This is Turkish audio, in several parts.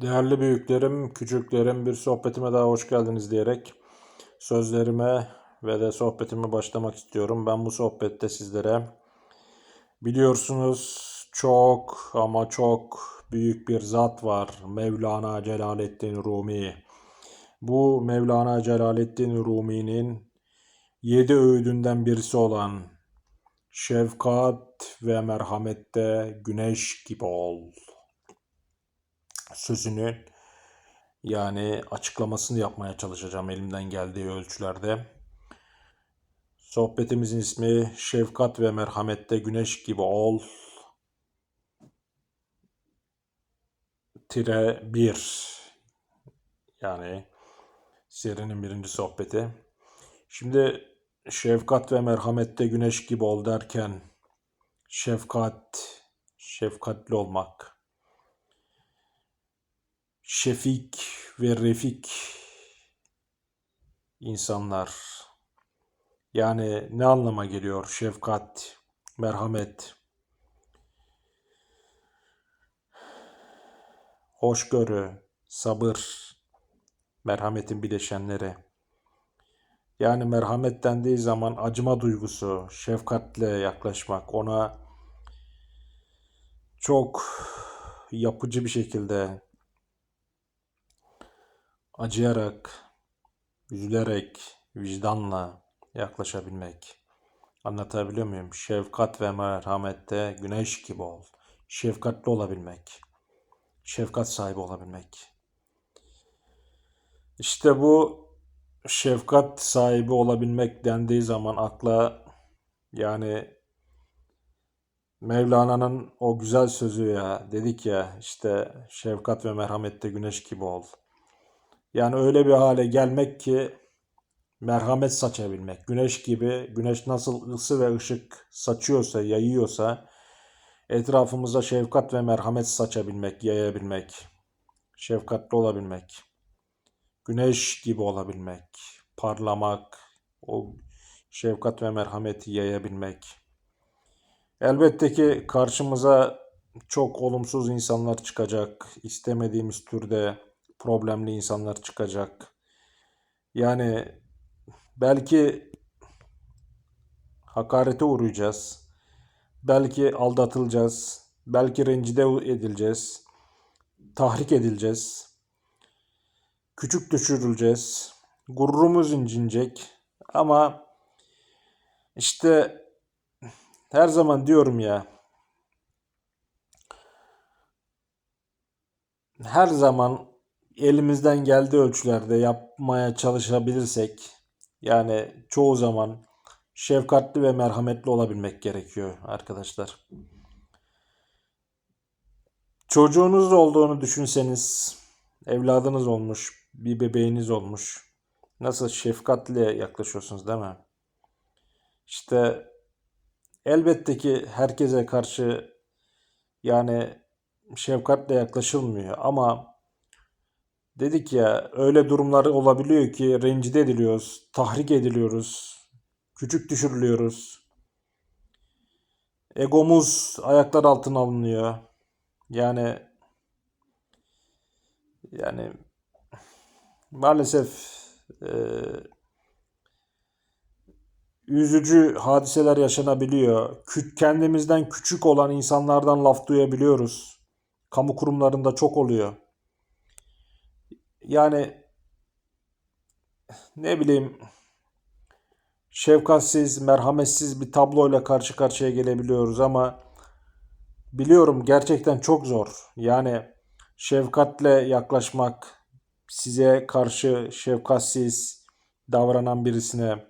Değerli büyüklerim, küçüklerim bir sohbetime daha hoş geldiniz diyerek sözlerime ve de sohbetime başlamak istiyorum. Ben bu sohbette sizlere biliyorsunuz çok ama çok büyük bir zat var. Mevlana Celaleddin Rumi. Bu Mevlana Celaleddin Rumi'nin yedi öğüdünden birisi olan şefkat ve merhamette güneş gibi ol sözünü yani açıklamasını yapmaya çalışacağım elimden geldiği ölçülerde. Sohbetimizin ismi Şefkat ve Merhamette Güneş Gibi Ol tire 1 yani serinin birinci sohbeti. Şimdi şefkat ve merhamette güneş gibi ol derken şefkat, şefkatli olmak, şefik ve refik insanlar. Yani ne anlama geliyor şefkat, merhamet, hoşgörü, sabır, merhametin bileşenleri. Yani merhamet dendiği zaman acıma duygusu, şefkatle yaklaşmak, ona çok yapıcı bir şekilde acıyarak, üzülerek, vicdanla yaklaşabilmek. Anlatabiliyor muyum? Şefkat ve merhamette güneş gibi ol. Şefkatli olabilmek. Şefkat sahibi olabilmek. İşte bu şefkat sahibi olabilmek dendiği zaman akla yani Mevlana'nın o güzel sözü ya dedik ya işte şefkat ve merhamette güneş gibi ol. Yani öyle bir hale gelmek ki merhamet saçabilmek. Güneş gibi, güneş nasıl ısı ve ışık saçıyorsa, yayıyorsa etrafımıza şefkat ve merhamet saçabilmek, yayabilmek. Şefkatli olabilmek. Güneş gibi olabilmek, parlamak, o şefkat ve merhameti yayabilmek. Elbette ki karşımıza çok olumsuz insanlar çıkacak, istemediğimiz türde problemli insanlar çıkacak. Yani belki hakarete uğrayacağız. Belki aldatılacağız. Belki rencide edileceğiz. Tahrik edileceğiz. Küçük düşürüleceğiz. Gururumuz incinecek. Ama işte her zaman diyorum ya her zaman elimizden geldiği ölçülerde yapmaya çalışabilirsek yani çoğu zaman şefkatli ve merhametli olabilmek gerekiyor arkadaşlar. Çocuğunuz olduğunu düşünseniz, evladınız olmuş, bir bebeğiniz olmuş. Nasıl şefkatle yaklaşıyorsunuz değil mi? İşte elbette ki herkese karşı yani şefkatle yaklaşılmıyor ama dedik ya öyle durumlar olabiliyor ki rencide ediliyoruz, tahrik ediliyoruz, küçük düşürülüyoruz. Egomuz ayaklar altına alınıyor. Yani yani maalesef e, üzücü hadiseler yaşanabiliyor. Kendimizden küçük olan insanlardan laf duyabiliyoruz. Kamu kurumlarında çok oluyor. Yani ne bileyim şefkatsiz, merhametsiz bir tabloyla karşı karşıya gelebiliyoruz ama biliyorum gerçekten çok zor. Yani şefkatle yaklaşmak, size karşı şefkatsiz davranan birisine,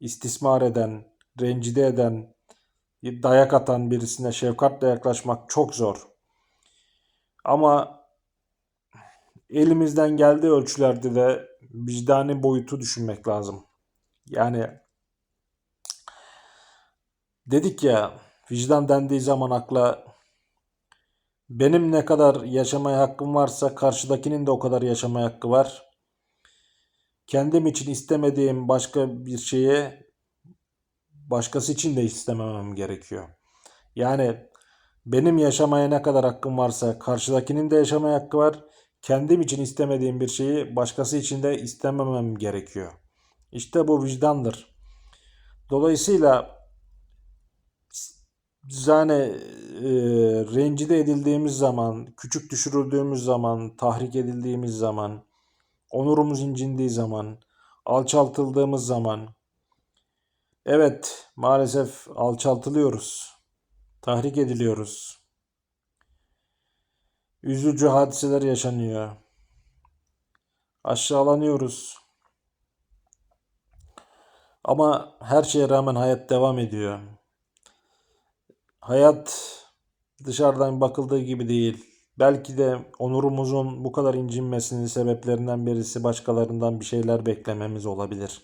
istismar eden, rencide eden, dayak atan birisine şefkatle yaklaşmak çok zor. Ama elimizden geldiği ölçülerde de vicdani boyutu düşünmek lazım. Yani dedik ya vicdan dendiği zaman akla benim ne kadar yaşamaya hakkım varsa karşıdakinin de o kadar yaşamaya hakkı var. Kendim için istemediğim başka bir şeye başkası için de istememem gerekiyor. Yani benim yaşamaya ne kadar hakkım varsa karşıdakinin de yaşamaya hakkı var. Kendim için istemediğim bir şeyi başkası için de istememem gerekiyor. İşte bu vicdandır. Dolayısıyla yani e, rencide edildiğimiz zaman, küçük düşürüldüğümüz zaman, tahrik edildiğimiz zaman, onurumuz incindiği zaman, alçaltıldığımız zaman, evet maalesef alçaltılıyoruz, tahrik ediliyoruz. Üzücü hadiseler yaşanıyor. Aşağılanıyoruz. Ama her şeye rağmen hayat devam ediyor. Hayat dışarıdan bakıldığı gibi değil. Belki de onurumuzun bu kadar incinmesinin sebeplerinden birisi başkalarından bir şeyler beklememiz olabilir.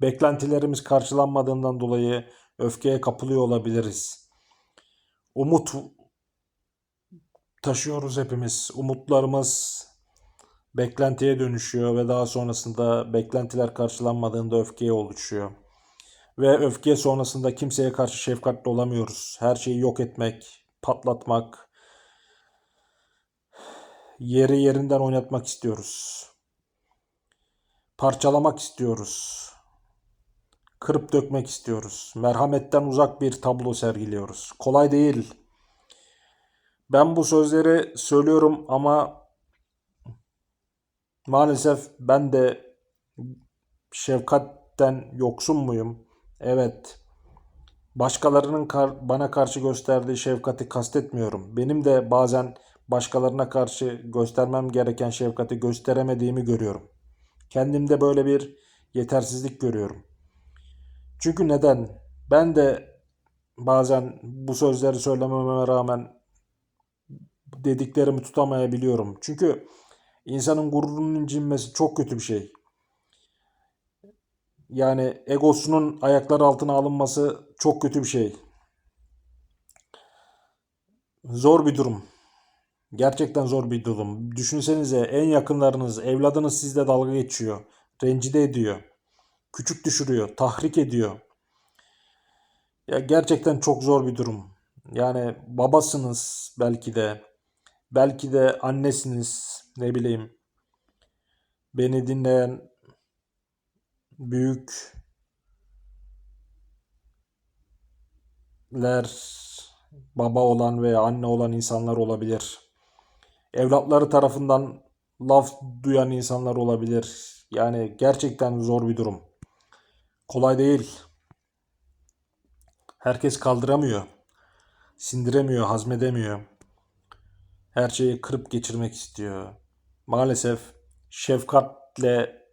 Beklentilerimiz karşılanmadığından dolayı öfkeye kapılıyor olabiliriz. Umut taşıyoruz hepimiz. Umutlarımız beklentiye dönüşüyor ve daha sonrasında beklentiler karşılanmadığında öfkeye oluşuyor. Ve öfke sonrasında kimseye karşı şefkatli olamıyoruz. Her şeyi yok etmek, patlatmak, yeri yerinden oynatmak istiyoruz. Parçalamak istiyoruz. Kırıp dökmek istiyoruz. Merhametten uzak bir tablo sergiliyoruz. Kolay değil. Ben bu sözleri söylüyorum ama maalesef ben de şefkatten yoksun muyum? Evet. Başkalarının kar- bana karşı gösterdiği şefkati kastetmiyorum. Benim de bazen başkalarına karşı göstermem gereken şefkati gösteremediğimi görüyorum. Kendimde böyle bir yetersizlik görüyorum. Çünkü neden? Ben de bazen bu sözleri söylememe rağmen dediklerimi tutamayabiliyorum. Çünkü insanın gururunun incinmesi çok kötü bir şey. Yani egosunun ayakları altına alınması çok kötü bir şey. Zor bir durum. Gerçekten zor bir durum. Düşünsenize en yakınlarınız, evladınız sizle dalga geçiyor. Rencide ediyor. Küçük düşürüyor, tahrik ediyor. Ya gerçekten çok zor bir durum. Yani babasınız belki de. Belki de annesiniz, ne bileyim. Beni dinleyen büyükler, baba olan veya anne olan insanlar olabilir. Evlatları tarafından laf duyan insanlar olabilir. Yani gerçekten zor bir durum. Kolay değil. Herkes kaldıramıyor. Sindiremiyor, hazmedemiyor. Her şeyi kırıp geçirmek istiyor. Maalesef şefkatle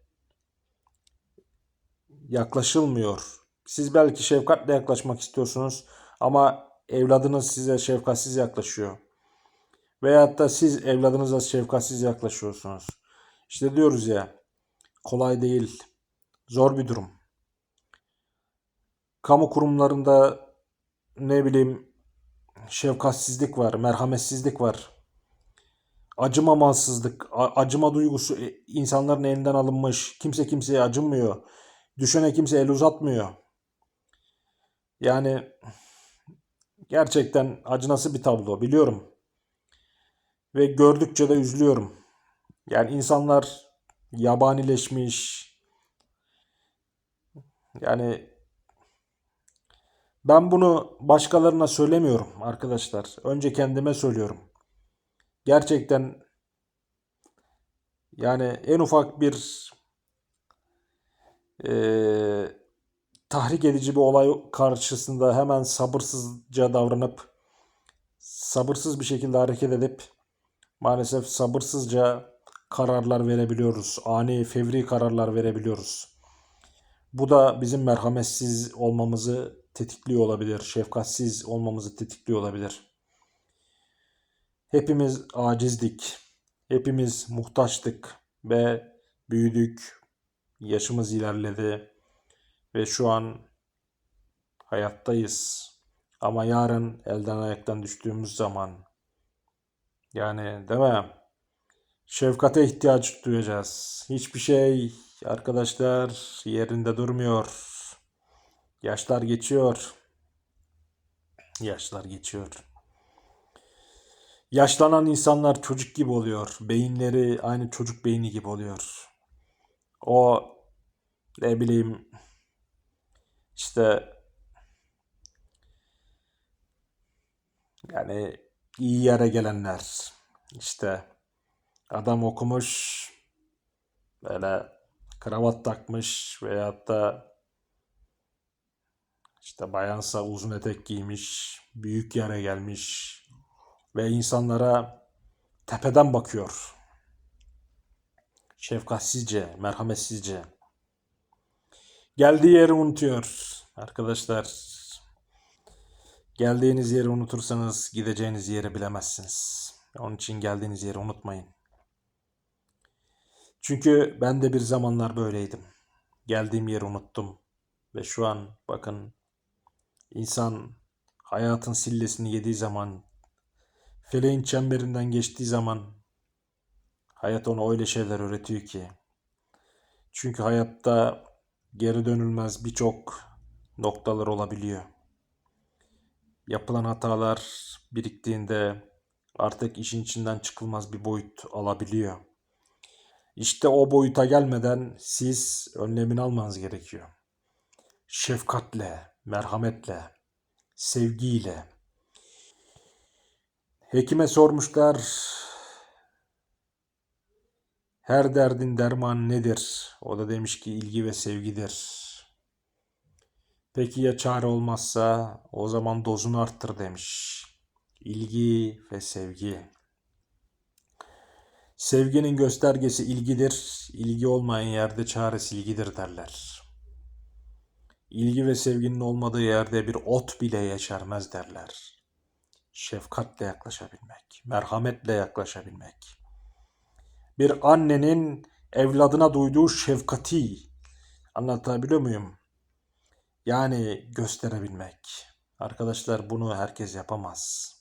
yaklaşılmıyor. Siz belki şefkatle yaklaşmak istiyorsunuz ama evladınız size şefkatsiz yaklaşıyor. Veyahut da siz evladınıza şefkatsiz yaklaşıyorsunuz. İşte diyoruz ya kolay değil. Zor bir durum. Kamu kurumlarında ne bileyim şefkatsizlik var, merhametsizlik var. Acımamazsızlık, acıma duygusu e, insanların elinden alınmış. Kimse kimseye acımıyor. Düşene kimse el uzatmıyor. Yani gerçekten acınası bir tablo biliyorum. Ve gördükçe de üzülüyorum. Yani insanlar yabanileşmiş. Yani ben bunu başkalarına söylemiyorum arkadaşlar. Önce kendime söylüyorum. Gerçekten yani en ufak bir e, tahrik edici bir olay karşısında hemen sabırsızca davranıp sabırsız bir şekilde hareket edip maalesef sabırsızca kararlar verebiliyoruz. Ani, fevri kararlar verebiliyoruz. Bu da bizim merhametsiz olmamızı tetikliyor olabilir. Şefkatsiz olmamızı tetikliyor olabilir. Hepimiz acizdik. Hepimiz muhtaçtık ve büyüdük. Yaşımız ilerledi ve şu an hayattayız. Ama yarın elden ayaktan düştüğümüz zaman yani değil mi? Şefkate ihtiyaç duyacağız. Hiçbir şey arkadaşlar yerinde durmuyor. Yaşlar geçiyor. Yaşlar geçiyor. Yaşlanan insanlar çocuk gibi oluyor. Beyinleri aynı çocuk beyni gibi oluyor. O ne bileyim işte yani iyi yere gelenler işte adam okumuş böyle kravat takmış veyahut da işte bayansa uzun etek giymiş, büyük yere gelmiş ve insanlara tepeden bakıyor. Şefkatsizce, merhametsizce. Geldiği yeri unutuyor arkadaşlar. Geldiğiniz yeri unutursanız gideceğiniz yeri bilemezsiniz. Onun için geldiğiniz yeri unutmayın. Çünkü ben de bir zamanlar böyleydim. Geldiğim yeri unuttum. Ve şu an bakın insan hayatın sillesini yediği zaman, feleğin çemberinden geçtiği zaman hayat ona öyle şeyler öğretiyor ki. Çünkü hayatta geri dönülmez birçok noktalar olabiliyor. Yapılan hatalar biriktiğinde artık işin içinden çıkılmaz bir boyut alabiliyor. İşte o boyuta gelmeden siz önlemini almanız gerekiyor. Şefkatle, merhametle, sevgiyle. Hekime sormuşlar, her derdin dermanı nedir? O da demiş ki ilgi ve sevgidir. Peki ya çare olmazsa o zaman dozunu arttır demiş. İlgi ve sevgi. Sevginin göstergesi ilgidir. İlgi olmayan yerde çare silgidir derler. İlgi ve sevginin olmadığı yerde bir ot bile yeşermez derler. Şefkatle yaklaşabilmek, merhametle yaklaşabilmek. Bir annenin evladına duyduğu şefkati anlatabiliyor muyum? Yani gösterebilmek. Arkadaşlar bunu herkes yapamaz.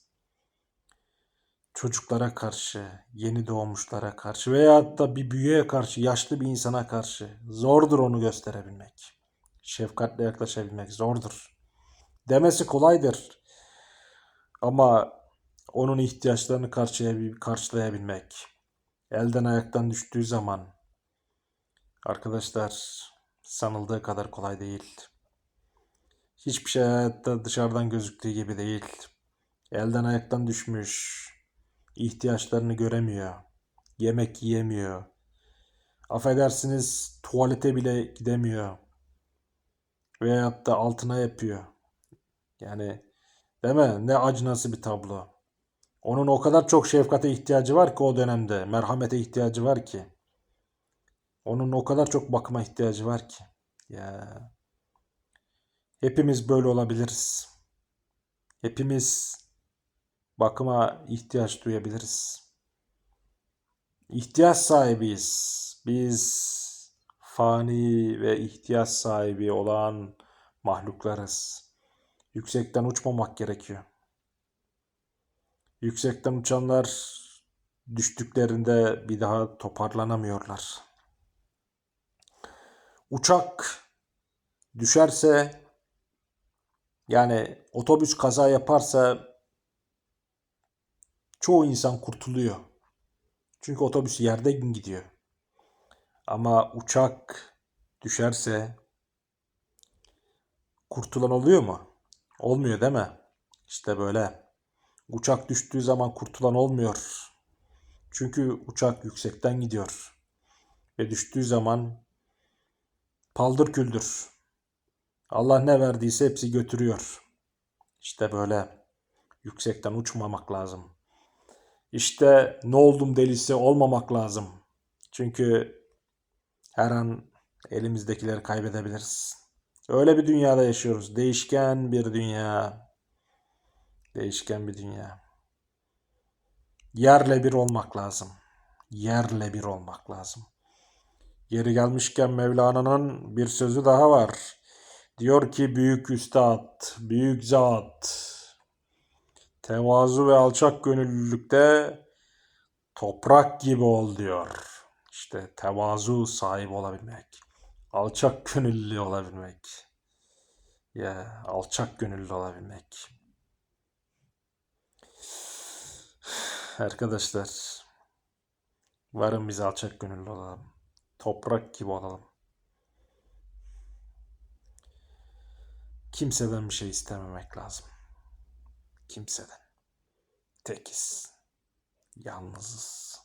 Çocuklara karşı, yeni doğmuşlara karşı veya da bir büyüğe karşı, yaşlı bir insana karşı zordur onu gösterebilmek. Şefkatle yaklaşabilmek zordur. Demesi kolaydır. Ama onun ihtiyaçlarını karşılayabilmek, elden ayaktan düştüğü zaman arkadaşlar sanıldığı kadar kolay değil. Hiçbir şey hayatta dışarıdan gözüktüğü gibi değil. Elden ayaktan düşmüş. ihtiyaçlarını göremiyor. Yemek yiyemiyor. Affedersiniz tuvalete bile gidemiyor. Veyahut da altına yapıyor. Yani değil mi? Ne acınası bir tablo. Onun o kadar çok şefkate ihtiyacı var ki o dönemde. Merhamete ihtiyacı var ki. Onun o kadar çok bakıma ihtiyacı var ki. Ya Hepimiz böyle olabiliriz. Hepimiz bakıma ihtiyaç duyabiliriz. İhtiyaç sahibiyiz. Biz fani ve ihtiyaç sahibi olan mahluklarız. Yüksekten uçmamak gerekiyor. Yüksekten uçanlar düştüklerinde bir daha toparlanamıyorlar. Uçak düşerse yani otobüs kaza yaparsa çoğu insan kurtuluyor. Çünkü otobüs yerde gidiyor. Ama uçak düşerse kurtulan oluyor mu? Olmuyor değil mi? İşte böyle. Uçak düştüğü zaman kurtulan olmuyor. Çünkü uçak yüksekten gidiyor. Ve düştüğü zaman paldır küldür. Allah ne verdiyse hepsi götürüyor. İşte böyle yüksekten uçmamak lazım. İşte ne oldum delisi olmamak lazım. Çünkü her an elimizdekileri kaybedebiliriz. Öyle bir dünyada yaşıyoruz. Değişken bir dünya. Değişken bir dünya. Yerle bir olmak lazım. Yerle bir olmak lazım. Yeri gelmişken Mevlana'nın bir sözü daha var. Diyor ki büyük üstad, büyük zat, tevazu ve alçak gönüllülükte toprak gibi ol diyor. İşte tevazu sahibi olabilmek, alçak gönüllü olabilmek. Ya alçak gönüllü olabilmek. Arkadaşlar, varın biz alçak gönüllü olalım. Toprak gibi olalım. Kimseden bir şey istememek lazım. Kimseden. Tekiz. Yalnızız.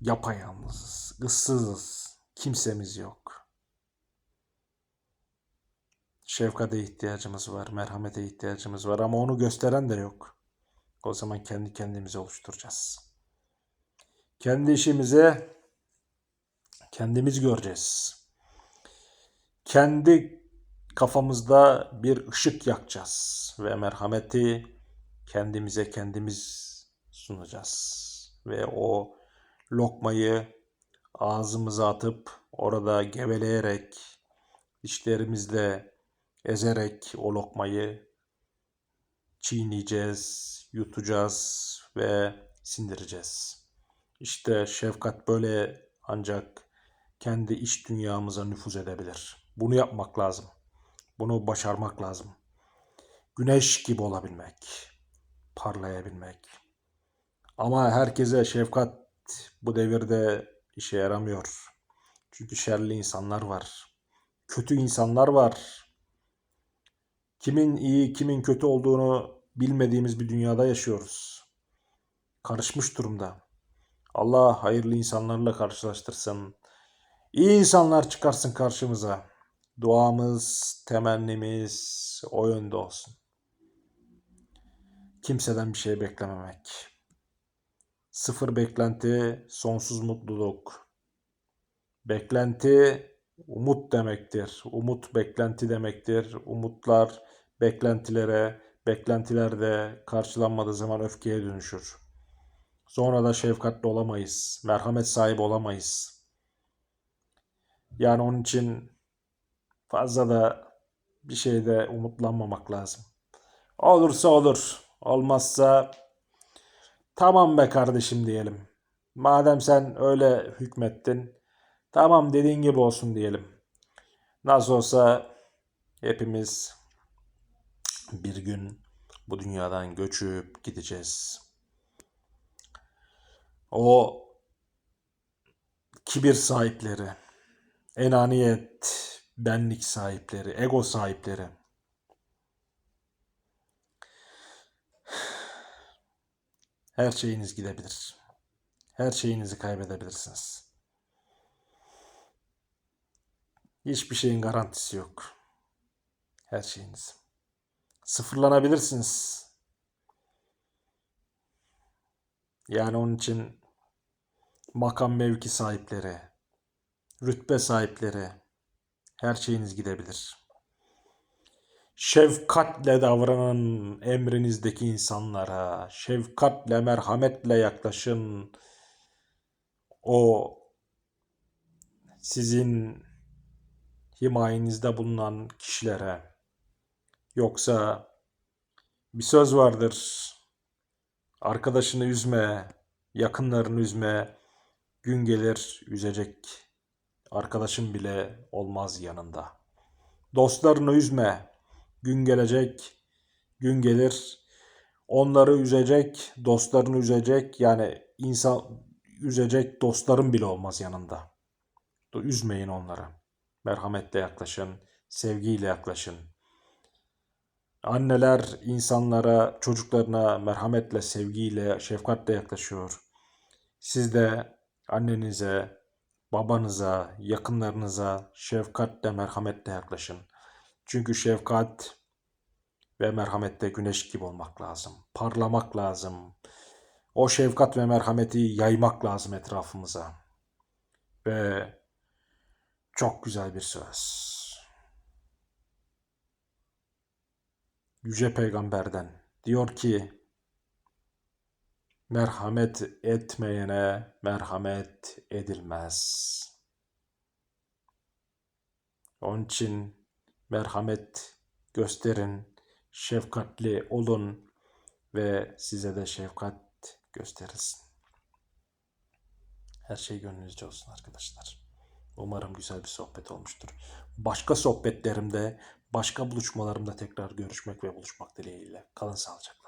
Yapayalnızız. ıssızız. Kimsemiz yok. Şefkate ihtiyacımız var, merhamete ihtiyacımız var ama onu gösteren de yok. O zaman kendi kendimizi oluşturacağız. Kendi işimize kendimiz göreceğiz. Kendi kafamızda bir ışık yakacağız ve merhameti kendimize kendimiz sunacağız. Ve o lokmayı ağzımıza atıp orada geveleyerek dişlerimizle ezerek o lokmayı çiğneyeceğiz, yutacağız ve sindireceğiz. İşte şefkat böyle ancak kendi iç dünyamıza nüfuz edebilir. Bunu yapmak lazım. Bunu başarmak lazım. Güneş gibi olabilmek, parlayabilmek. Ama herkese şefkat bu devirde işe yaramıyor. Çünkü şerli insanlar var. Kötü insanlar var. Kimin iyi, kimin kötü olduğunu bilmediğimiz bir dünyada yaşıyoruz. Karışmış durumda. Allah hayırlı insanlarla karşılaştırsın. İyi insanlar çıkarsın karşımıza. Duamız, temennimiz o yönde olsun. Kimseden bir şey beklememek. Sıfır beklenti, sonsuz mutluluk. Beklenti umut demektir. Umut beklenti demektir. Umutlar beklentilere, beklentiler de karşılanmadığı zaman öfkeye dönüşür. Sonra da şefkatli olamayız. Merhamet sahibi olamayız. Yani onun için fazla da bir şeyde umutlanmamak lazım. Olursa olur. Olmazsa tamam be kardeşim diyelim. Madem sen öyle hükmettin, tamam dediğin gibi olsun diyelim. Nasıl olsa hepimiz bir gün bu dünyadan göçüp gideceğiz. O kibir sahipleri, enaniyet, benlik sahipleri, ego sahipleri. Her şeyiniz gidebilir. Her şeyinizi kaybedebilirsiniz. Hiçbir şeyin garantisi yok. Her şeyiniz. Sıfırlanabilirsiniz. Yani onun için makam mevki sahipleri, rütbe sahipleri, her şeyiniz gidebilir. Şefkatle davranın emrinizdeki insanlara, şefkatle, merhametle yaklaşın. O sizin himayenizde bulunan kişilere. Yoksa bir söz vardır. Arkadaşını üzme, yakınlarını üzme. Gün gelir üzecek arkadaşın bile olmaz yanında. Dostlarını üzme. Gün gelecek, gün gelir. Onları üzecek, dostlarını üzecek. Yani insan üzecek dostların bile olmaz yanında. Üzmeyin onları. Merhametle yaklaşın, sevgiyle yaklaşın. Anneler insanlara, çocuklarına merhametle, sevgiyle, şefkatle yaklaşıyor. Siz de annenize, babanıza, yakınlarınıza şefkatle, merhametle yaklaşın. Çünkü şefkat ve merhamette güneş gibi olmak lazım. Parlamak lazım. O şefkat ve merhameti yaymak lazım etrafımıza. Ve çok güzel bir söz. Yüce Peygamber'den diyor ki merhamet etmeyene merhamet edilmez. Onun için merhamet gösterin, şefkatli olun ve size de şefkat gösterilsin. Her şey gönlünüzce olsun arkadaşlar. Umarım güzel bir sohbet olmuştur. Başka sohbetlerimde, başka buluşmalarımda tekrar görüşmek ve buluşmak dileğiyle. Kalın sağlıcakla.